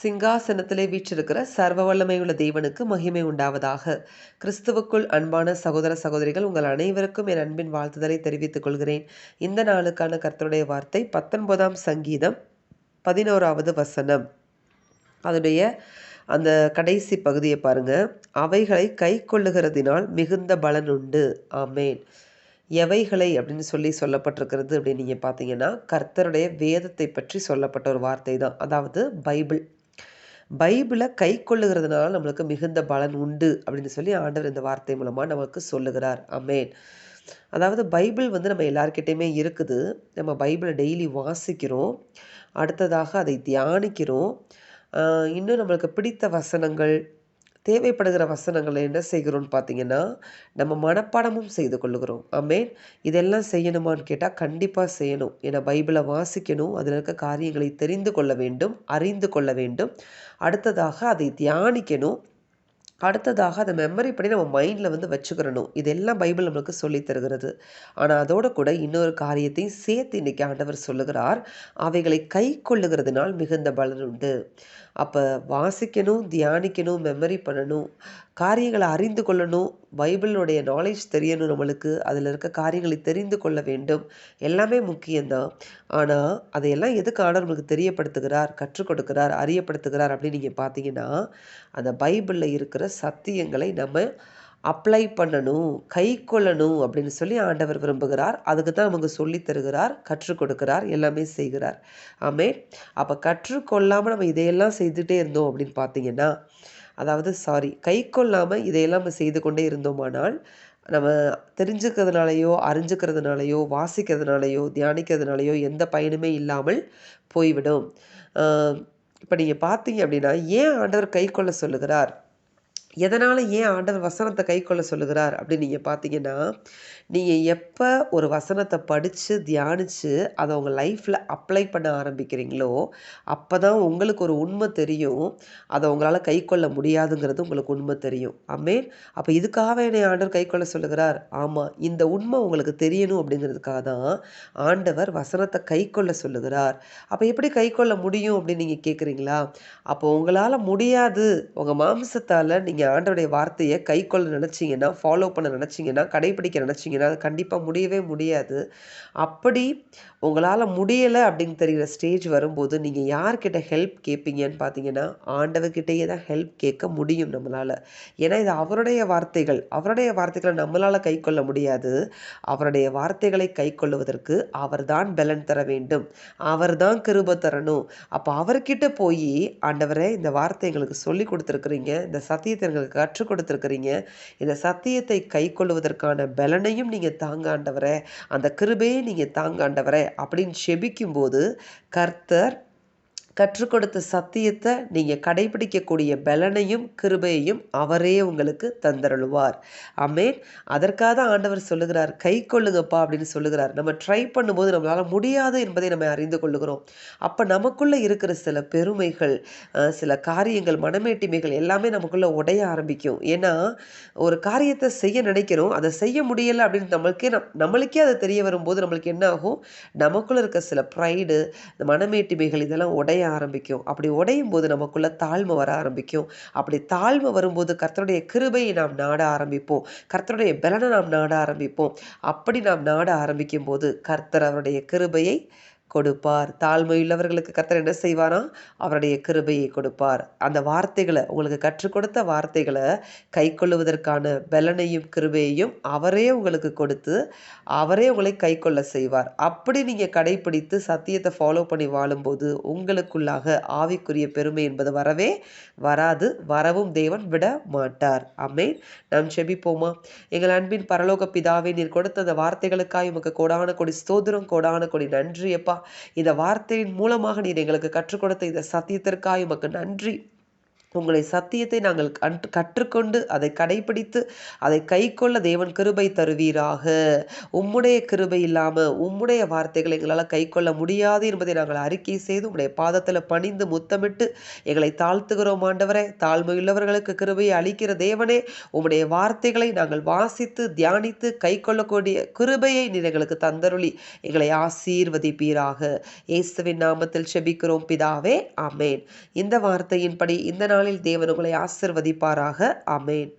சிங்காசனத்திலே வீற்றிருக்கிற சர்வ வல்லமையுள்ள தேவனுக்கு மகிமை உண்டாவதாக. கிறிஸ்துவுக்குள் அன்பான சகோதர சகோதரிகள் உங்கள் அனைவருக்கும் என் அன்பின் வாழ்த்துதலை தெரிவித்துக் கொள்கிறேன். இந்த நாளுக்கான கர்த்தருடைய வார்த்தை பத்தொன்பதாம் சங்கீதம் பதினோராவது வசனம். அதனுடைய அந்த கடைசி பகுதியை பாருங்க. அவைகளை கை கொள்ளுகிறதினால் மிகுந்த பலன் உண்டு. ஆமேன். எவைகளை அப்படின்னு சொல்லி சொல்லப்பட்டிருக்கிறது அப்படின்னு நீங்கள் பார்த்தீங்கன்னா கர்த்தருடைய வேதத்தை பற்றி சொல்லப்பட்ட ஒரு வார்த்தை தான் அதாவது பைபிள். பைபிளை கை கொள்ளுகிறதுனால நம்மளுக்கு மிகுந்த பலன் உண்டு அப்படின்னு சொல்லி ஆண்டவர் இந்த வார்த்தை மூலமாக நமக்கு சொல்லுகிறார். அமேன் அதாவது பைபிள் வந்து நம்ம எல்லாருக்கிட்டேயுமே இருக்குது. நம்ம பைபிளை டெய்லி வாசிக்கிறோம். அடுத்ததாக அதை தியானிக்கிறோம். இன்னும் நம்மளுக்கு பிடித்த வசனங்கள் தேவைப்படுகிற வசனங்களை என்ன செய்கிறோம்னு பார்த்தீங்கன்னா நம்ம மனப்பாடமும் செய்து கொள்ளுகிறோம். ஆமேன். இதெல்லாம் செய்யணுமான்னு கேட்டால் கண்டிப்பாக செய்யணும். ஏன்னா பைபிளை வாசிக்கணும். அதில் இருக்க காரியங்களை தெரிந்து கொள்ள வேண்டும் அறிந்து கொள்ள வேண்டும். அடுத்ததாக அதை தியானிக்கணும். அடுத்ததாக அதை மெமரி பண்ணி நம்ம மைண்டில் வந்து வச்சுக்கிறணும். இதெல்லாம் பைபிள் நம்மளுக்கு சொல்லி தருகிறது. ஆனால் அதோட கூட இன்னொரு காரியத்தையும் சேர்த்து இன்றைக்கி ஆண்டவர் சொல்லுகிறார். அவைகளை கை கொள்ளுகிறதுனால் மிகுந்த பலன் உண்டு. அப்போ வாசிக்கணும் தியானிக்கணும் மெமரி பண்ணணும் காரியங்களை அறிந்து கொள்ளணும் பைபிளுடைய நாலேஜ் தெரியணும் நம்மளுக்கு. அதில் இருக்க காரியங்களை தெரிந்து கொள்ள வேண்டும். எல்லாமே முக்கியம்தான். ஆனால் அதையெல்லாம் எதுக்கு ஆண்டவர் நம்மளுக்கு தெரியப்படுத்துகிறார் கற்றுக் கொடுக்கிறார் அறியப்படுத்துகிறார் அப்படின்னு நீங்கள் பார்த்தீங்கன்னா அந்த பைபிளில் இருக்கிற சத்தியங்களை நம்ம அப்ளை பண்ணணும் கை கொள்ளணும் அப்படின்னு சொல்லி ஆண்டவர் விரும்புகிறார். அதுக்கு தான் நமக்கு சொல்லி தருகிறார் கற்றுக் கொடுக்கிறார் எல்லாமே செய்கிறார். ஆமே அப்போ கற்றுக்கொள்ளாமல் நம்ம இதையெல்லாம் செய்துகிட்டே இருந்தோம் அப்படின்னு பார்த்தீங்கன்னா அதாவது சாரி கை கொள்ளாமல் இதையெல்லாம் நம்ம செய்து கொண்டே இருந்தோமானால் நம்ம தெரிஞ்சுக்கிறதுனாலையோ அறிஞ்சுக்கிறதுனாலையோ வாசிக்கிறதுனாலையோ தியானிக்கிறதுனாலையோ எந்த பயனுமே இல்லாமல் போய்விடும். இப்போ நீங்கள் பார்த்தீங்க அப்படின்னா ஏன் ஆண்டவர் கை கொள்ள சொல்லுகிறார்? எதனால் ஏன் ஆண்டவர் வசனத்தை கை கொள்ள சொல்லுகிறார் அப்படின்னு நீங்கள் பார்த்தீங்கன்னா நீங்கள் எப்போ ஒரு வசனத்தை படித்து தியானித்து அதை உங்கள் லைஃப்பில் அப்ளை பண்ண ஆரம்பிக்கிறீங்களோ அப்போ தான் உங்களுக்கு ஒரு உண்மை தெரியும். அதை உங்களால் கை கொள்ள முடியாதுங்கிறது உங்களுக்கு உண்மை தெரியும். ஆமே அப்போ இதுக்காக என்னை ஆண்டவர் கை கொள்ள சொல்லுகிறார்? ஆமாம் இந்த உண்மை உங்களுக்கு தெரியணும் அப்படிங்கிறதுக்காக தான் ஆண்டவர் வசனத்தை கை கொள்ள சொல்லுகிறார். அப்போ எப்படி கை கொள்ள முடியும் அப்படின்னு நீங்கள் கேட்குறீங்களா அப்போ உங்களால் முடியாது. உங்கள் மாம்சத்தால் நீங்கள் ஆண்டோடைய வார்த்தையை கை கொள்ள நினச்சிங்கன்னா ஃபாலோ பண்ண நினச்சிங்கன்னா கடைப்பிடிக்க நினச்சிங்கன்னா அது கண்டிப்பாக முடியவே முடியாது. அப்படி உங்களால் முடியலை அப்படின்னு தெரிகிற ஸ்டேஜ் வரும்போது நீங்கள் யார்கிட்ட ஹெல்ப் கேட்பீங்கன்னு பார்த்தீங்கன்னா ஆண்டவர்கிட்டயே தான் ஹெல்ப் கேட்க முடியும் நம்மளால். ஏன்னா இது அவருடைய வார்த்தைகள். அவருடைய வார்த்தைகளை நம்மளால் கை கொள்ள முடியாது. அவருடைய வார்த்தைகளை கை கொள்ளுவதற்கு அவர் தான் பலன் தர வேண்டும். அவர் தான் கிருப தரணும். அப்போ அவர்கிட்ட போய் ஆண்டவரை இந்த வார்த்தை எங்களுக்கு சொல்லி கொடுத்துருக்குறீங்க. இந்த சத்தியத்தை எங்களுக்கு கற்றுக் கொடுத்துருக்குறீங்க. இந்த சத்தியத்தை கை கொள்வதற்கான பலனையும் நீங்கள் தாங்காண்டவரை அந்த கிருபையை நீங்கள் தாங்காண்டவரை அப்படின்னு செபிக்கும்போது கர்த்தர் கற்றுக் கொடுத்த சத்தியத்தை நீங்கள் கடைபிடிக்கக்கூடிய பலனையும் கிருபையையும் அவரே உங்களுக்கு தந்தருளுவார். அமேன் அதற்காக தான் ஆண்டவர் சொல்லுகிறார் கை கொள்ளுங்கப்பா அப்படின்னு சொல்லுகிறார். நம்ம ட்ரை பண்ணும்போது நம்மளால் முடியாது என்பதை நம்ம அறிந்து கொள்ளுகிறோம். அப்போ நமக்குள்ளே இருக்கிற சில பெருமைகள் சில காரியங்கள் மனமேட்டிமைகள் எல்லாமே நமக்குள்ளே உடைய ஆரம்பிக்கும். ஏன்னா ஒரு காரியத்தை செய்ய நினைக்கிறோம் அதை செய்ய முடியலை அப்படின்னு நம்மளுக்கே நம் நம்மளுக்கே அதை தெரிய வரும்போது நம்மளுக்கு என்ன ஆகும்? நமக்குள்ளே இருக்க சில ப்ரைடு மனமேட்டிமைகள் இதெல்லாம் உடைய ஆரம்பிக்கும். அப்படி உடையும் போது நமக்குள்ள தாழ்மை வர ஆரம்பிக்கும். அப்படி தாழ்மை வரும்போது கர்த்தருடைய கிருபையை நாம் நாட ஆரம்பிப்போம். கர்த்தருடைய பலனை நாம் நாட ஆரம்பிப்போம். அப்படி நாம் நாட ஆரம்பிக்கும் போது கர்த்தர் அவருடைய கிருபையை கொடுப்பார். தாழ்மையுள்ளவர்களுக்கு கர்த்தர் என்ன செய்வாரா? அவருடைய கிருபையை கொடுப்பார். அந்த வார்த்தைகளை உங்களுக்கு கற்றுக் கொடுத்த வார்த்தைகளை கை கொள்ளுவதற்கான பலனையும் கிருபையையும் அவரே உங்களுக்கு கொடுத்து அவரே உங்களை கை கொள்ள செய்வார். அப்படி நீங்கள் கடைபிடித்து சத்தியத்தை ஃபாலோ பண்ணி வாழும்போது உங்களுக்குள்ளாக ஆவிக்குரிய பெருமை என்பது வரவே வராது. வரவும் தேவன் விட மாட்டார். அம்மே நாம் செபிப்போமா? எங்கள் அன்பின் பரலோக பிதாவே நீர் கொடுத்த அந்த வார்த்தைகளுக்காக உமக்கு கோடான கொடி ஸ்தோதிரம் கோடான கொடி நன்றியப்பா இந்த வார்த்தையின் மூலமாக நீர் எங்களுக்கு கற்றுக் கொடுத்த இந்த சத்தியத்திற்காக உமக்கு நன்றி. உங்களை சத்தியத்தை நாங்கள் கற்றுக்கொண்டு அதை கடைபிடித்து அதை கைக்கொள்ள தேவன் கிருபை தருவீராக. உம்முடைய கிருபை இல்லாமல் உம்முடைய வார்த்தைகளை எங்களால் கைக்கொள்ள முடியாது என்பதை நாங்கள் அறிக்கை செய்து உம்முடைய பாதத்தில் பணிந்து முத்தமிட்டு எங்களை தாழ்த்துகிறோம் ஆண்டவரே. தாழ்மையுள்ளவர்களுக்கு கிருபையை அளிக்கிற தேவனே உம்முடைய வார்த்தைகளை நாங்கள் வாசித்து தியானித்து கை கொள்ளக்கூடிய கிருபையை நீர் எங்களுக்கு தந்தருளி எங்களை ஆசீர்வதிப்பீராக. இயேசுவின் நாமத்தில் செபிக்கிறோம் பிதாவே. ஆமேன். இந்த வார்த்தையின்படி இந்த நாளில் தேவன் உங்களை ஆசிர்வதிப்பாராக. ஆமேன்.